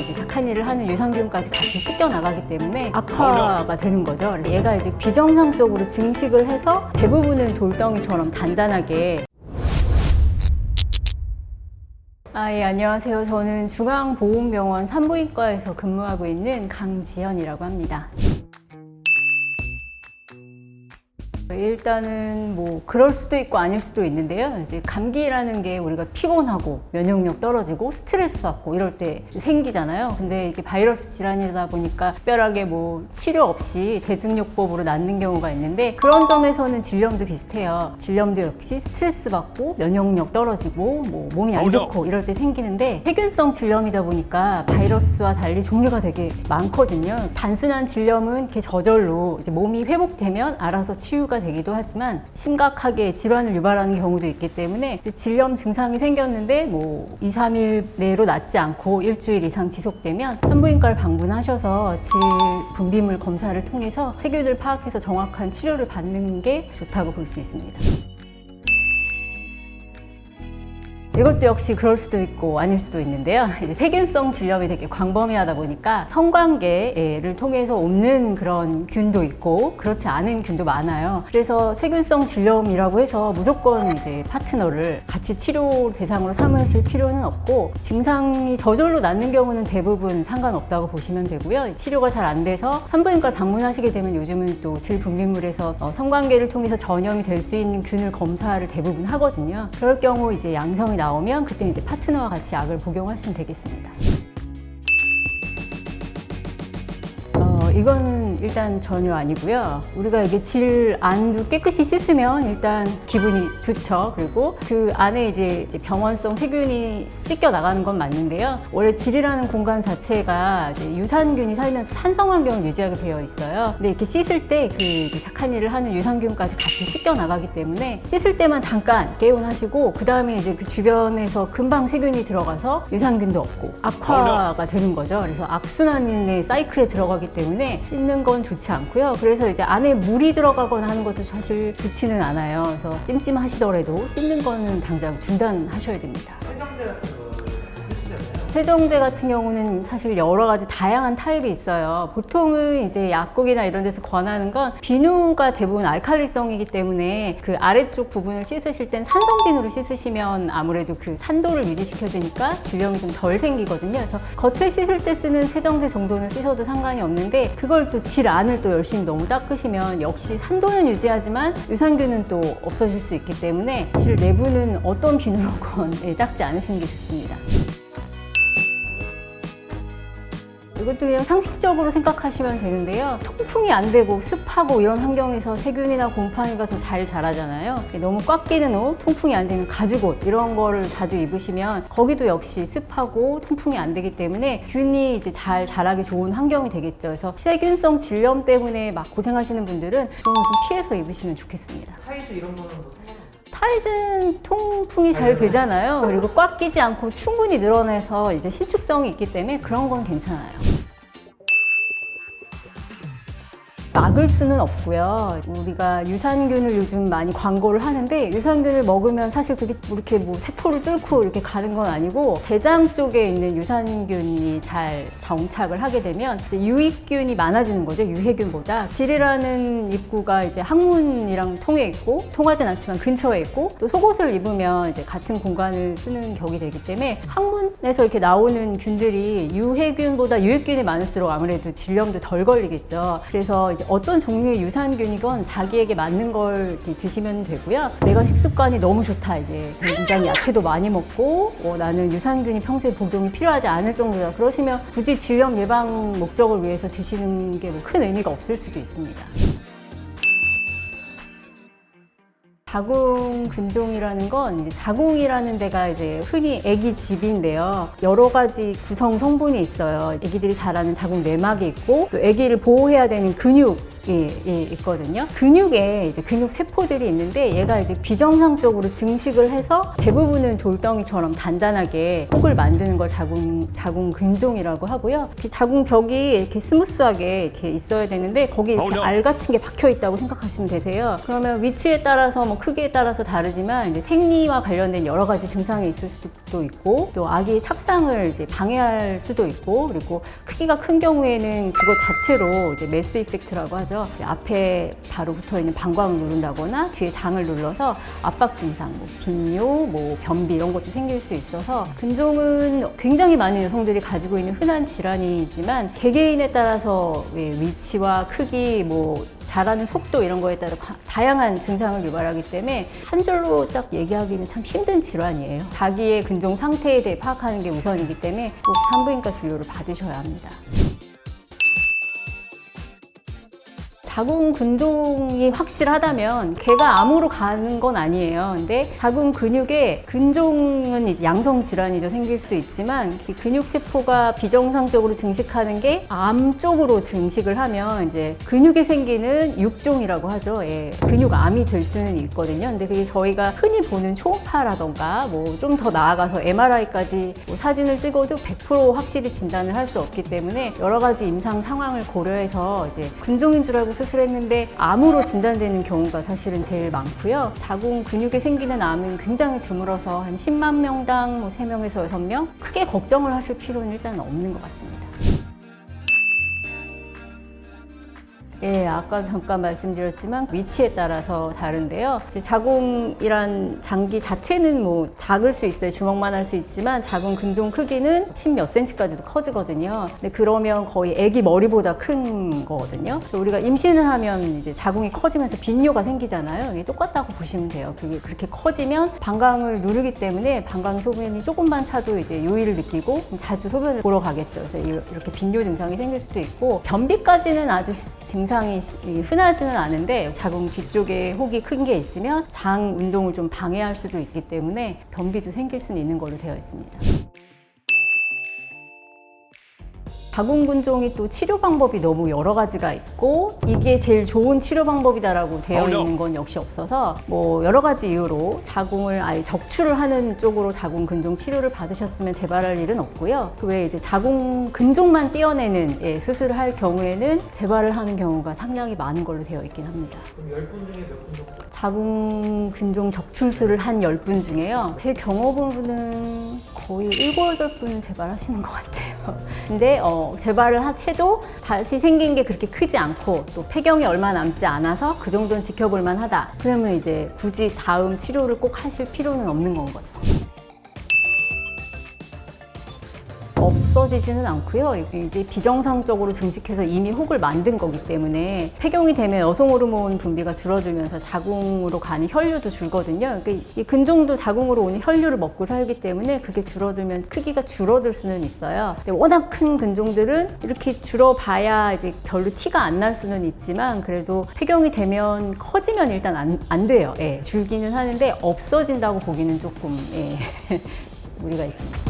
이제 착한 일을 하는 유산균까지 같이 씻겨 나가기 때문에 악화가 되는 거죠. 얘가 이제 비정상적으로 증식을 해서 대부분은 돌덩이처럼 단단하게 아, 예, 안녕하세요. 저는 중앙보훈병원 산부인과에서 근무하고 있는 강지현이라고 합니다. 일단은 뭐 그럴 수도 있고 아닐 수도 있는데요. 이제 감기라는 게 우리가 피곤하고 면역력 떨어지고 스트레스 받고 이럴 때 생기잖아요. 근데 이게 바이러스 질환이다 보니까 특별하게 뭐 치료 없이 대증요법으로 낫는 경우가 있는데 그런 점에서는 질염도 비슷해요. 질염도 역시 스트레스 받고 면역력 떨어지고 뭐 몸이 안 좋고 이럴 때 생기는데 세균성 질염이다 보니까 바이러스와 달리 종류가 되게 많거든요. 단순한 질염은 이렇게 저절로 이제 몸이 회복되면 알아서 치유가 되 기도 하지만 심각하게 질환을 유발하는 경우도 있기 때문에 질염 증상이 생겼는데 뭐 2, 3일 내로 낫지 않고 일주일 이상 지속되면 산부인과를 방문하셔서 질 분비물 검사를 통해서 세균을 파악해서 정확한 치료를 받는 게 좋다고 볼 수 있습니다. 이것도 역시 그럴 수도 있고 아닐 수도 있는데요. 이제 세균성 질염이 되게 광범위하다 보니까 성관계를 통해서 옮는 그런 균도 있고 그렇지 않은 균도 많아요. 그래서 세균성 질염이라고 해서 무조건 이제 파트너를 같이 치료 대상으로 삼으실 필요는 없고 증상이 저절로 낫는 경우는 대부분 상관없다고 보시면 되고요. 치료가 잘 안 돼서 산부인과를 방문하시게 되면 요즘은 또 질분비물에서 어, 성관계를 통해서 전염이 될 수 있는 균을 검사를 대부분 하거든요. 그럴 경우 이제 양성이 나 오면 그때 이제 파트너와 같이 약을 복용하시면 되겠습니다. 어, 이거는 일단 전혀 아니고요. 우리가 이게 질 안도 깨끗이 씻으면 일단 기분이 좋죠. 그리고 그 안에 이제 병원성 세균이 씻겨 나가는 건 맞는데요. 원래 질이라는 공간 자체가 이제 유산균이 살면서 산성 환경을 유지하게 되어 있어요. 근데 이렇게 씻을 때 그 착한 일을 하는 유산균까지 같이 씻겨 나가기 때문에 씻을 때만 잠깐 개운하시고 그 다음에 이제 그 주변에서 금방 세균이 들어가서 유산균도 없고 악화가 되는 거죠. 그래서 악순환의 사이클에 들어가기 때문에 씻는 건 좋지 않고요. 그래서 이제 안에 물이 들어가거나 하는 것도 사실 좋지는 않아요. 그래서 찜찜하시더라도 씻는 거는 당장 중단하셔야 됩니다. 세정제 같은 거 세정제 같은 경우는 사실 여러 가지 다양한 타입이 있어요. 보통은 이제 약국이나 이런 데서 권하는 건 비누가 대부분 알칼리성이기 때문에 그 아래쪽 부분을 씻으실 땐 산성 비누로 씻으시면 아무래도 그 산도를 유지시켜주니까 질염이 좀 덜 생기거든요. 그래서 겉을 씻을 때 쓰는 세정제 정도는 쓰셔도 상관이 없는데 그걸 또 질 안을 또 열심히 너무 닦으시면 역시 산도는 유지하지만 유산균은 또 없어질 수 있기 때문에 질 내부는 어떤 비누로건 예, 닦지 않으시는 게 좋습니다. 이것도 그냥 상식적으로 생각하시면 되는데요. 통풍이 안 되고 습하고 이런 환경에서 세균이나 곰팡이가 더 잘 자라잖아요. 너무 꽉 끼는 옷, 통풍이 안 되는 가죽 옷 이런 거를 자주 입으시면 거기도 역시 습하고 통풍이 안 되기 때문에 균이 이제 잘 자라기 좋은 환경이 되겠죠. 그래서 세균성 질염 때문에 막 고생하시는 분들은 그런 옷은 피해서 입으시면 좋겠습니다. 타이즈 이런 거는 뭐. 타이즈는 통풍이 잘 되잖아요. 그리고 꽉 끼지 않고 충분히 늘어나서 이제 신축성이 있기 때문에 그런 건 괜찮아요. 막을 수는 없고요. 우리가 유산균을 요즘 많이 광고를 하는데 유산균을 먹으면 사실 그게 이렇게 뭐 세포를 뚫고 이렇게 가는 건 아니고 대장 쪽에 있는 유산균이 잘 정착을 하게 되면 이제 유익균이 많아지는 거죠. 유해균보다 질이라는 입구가 이제 항문이랑 통해 있고 통하진 않지만 근처에 있고 또 속옷을 입으면 이제 같은 공간을 쓰는 격이 되기 때문에 항문에서 이렇게 나오는 균들이 유해균보다 유익균이 많을수록 아무래도 질염도 덜 걸리겠죠. 그래서 어떤 종류의 유산균이건 자기에게 맞는 걸 드시면 되고요. 내가 식습관이 너무 좋다. 이제 굉장히 야채도 많이 먹고 어, 나는 유산균이 평소에 복용이 필요하지 않을 정도다. 그러시면 굳이 질염 예방 목적을 위해서 드시는 게뭐큰 의미가 없을 수도 있습니다. 자궁 근종이라는 건 이제 자궁이라는 데가 이제 흔히 아기 집인데요. 여러 가지 구성 성분이 있어요. 아기들이 자라는 자궁 내막이 있고 또 아기를 보호해야 되는 근육 예, 예, 있거든요. 근육에 이제 근육 세포들이 있는데 얘가 이제 비정상적으로 증식을 해서 대부분은 돌덩이처럼 단단하게 혹을 만드는 걸 자궁 자궁 근종이라고 하고요. 이 자궁 벽이 이렇게 스무스하게 이렇게 있어야 되는데 거기 이렇게. 알 같은 게 박혀 있다고 생각하시면 되세요. 그러면 위치에 따라서 뭐 크기에 따라서 다르지만 이제 생리와 관련된 여러 가지 증상이 있을 수도 있고 또 아기의 착상을 이제 방해할 수도 있고 그리고 크기가 큰 경우에는 그것 자체로 이제 메스 이펙트라고 하죠. 이제 앞에 바로 붙어 있는 방광을 누른다거나 뒤에 장을 눌러서 압박 증상, 뭐 빈뇨, 뭐 변비 이런 것도 생길 수 있어서 근종은 굉장히 많은 여성들이 가지고 있는 흔한 질환이지만 개개인에 따라서 왜 위치와 크기, 뭐 자라는 속도 이런 거에 따라 과- 다양한 증상을 유발하기 때문에 한 줄로 딱 얘기하기는 참 힘든 질환이에요. 자기의 근종 상태에 대해 파악하는 게 우선이기 때문에 꼭 산부인과 진료를 받으셔야 합니다. 자궁 근종이 확실하다면 개가 암으로 가는 건 아니에요. 근데 자궁 근육에 근종은 이제 양성 질환이죠. 생길 수 있지만 그 근육 세포가 비정상적으로 증식하는 게 암 쪽으로 증식을 하면 이제 근육에 생기는 육종이라고 하죠. 예. 근육암이 될 수는 있거든요. 근데 그게 저희가 흔히 보는 초음파라던가 뭐 좀 더 나아가서 MRI까지 뭐 사진을 찍어도 100% 확실히 진단을 할 수 없기 때문에 여러 가지 임상 상황을 고려해서 이제 근종인 줄 알고 수술 했는데 암으로 진단되는 경우가 사실은 제일 많고요. 자궁 근육에 생기는 암은 굉장히 드물어서 한 10만 명당 뭐 3명에서 6명 크게 걱정을 하실 필요는 일단 없는 것 같습니다. 예, 아까 잠깐 말씀드렸지만 위치에 따라서 다른데요. 자궁이란 장기 자체는 뭐 작을 수 있어요. 주먹만 할 수 있지만 자궁 근종 크기는 10몇 센치까지도 커지거든요. 근데 그러면 거의 아기 머리보다 큰 거거든요. 우리가 임신을 하면 이제 자궁이 커지면서 빈뇨가 생기잖아요. 이게 똑같다고 보시면 돼요. 그게 그렇게 커지면 방광을 누르기 때문에 방광 소변이 조금만 차도 이제 요일을 느끼고 자주 소변을 보러 가겠죠. 그래서 이- 이렇게 빈뇨 증상이 생길 수도 있고 변비까지는 아주 시- 증상이 시- 흔하지는 않은데 자궁 뒤쪽에 혹이 큰 게 있으면 장 운동을 좀 방해할 수도 있기 때문에 변비도 생길 수는 있는 걸로 되어 있습니다. 자궁근종이 또 치료 방법이 너무 여러 가지가 있고 이게 제일 좋은 치료 방법이다라고 되어. 있는 건 역시 없어서 뭐 여러 가지 이유로 자궁을 아예 적출을 하는 쪽으로 자궁 근종 치료를 받으셨으면 재발할 일은 없고요. 그 외에 이제 자궁 근종만 떼어내는 예, 수술을 할 경우에는 재발을 하는 경우가 상당히 많은 걸로 되어 있긴 합니다. 그럼 10분 중에 몇 분 정도? 자궁 근종 적출술을 한 10분 중에요. 제 경험으로는 거의 7, 8분은 재발하시는 것 같아요. 근데 어, 재발을 하- 해도 다시 생긴 게 그렇게 크지 않고 또 폐경이 얼마 남지 않아서 그 정도는 지켜볼 만하다. 그러면 이제 굳이 다음 치료를 꼭 하실 필요는 없는 건 거죠. 없어지지는 않고요. 이제 비정상적으로 증식해서 이미 혹을 만든 거기 때문에 폐경이 되면 여성 호르몬 분비가 줄어들면서 자궁으로 가는 혈류도 줄거든요. 그러니까 이 근종도 자궁으로 오는 혈류를 먹고 살기 때문에 그게 줄어들면 크기가 줄어들 수는 있어요. 근데 워낙 큰 근종들은 이렇게 줄어봐야 이제 별로 티가 안 날 수는 있지만 그래도 폐경이 되면 커지면 일단 안, 안 돼요. 예, 줄기는 하는데 없어진다고 보기는 조금 예, 무리가 있습니다.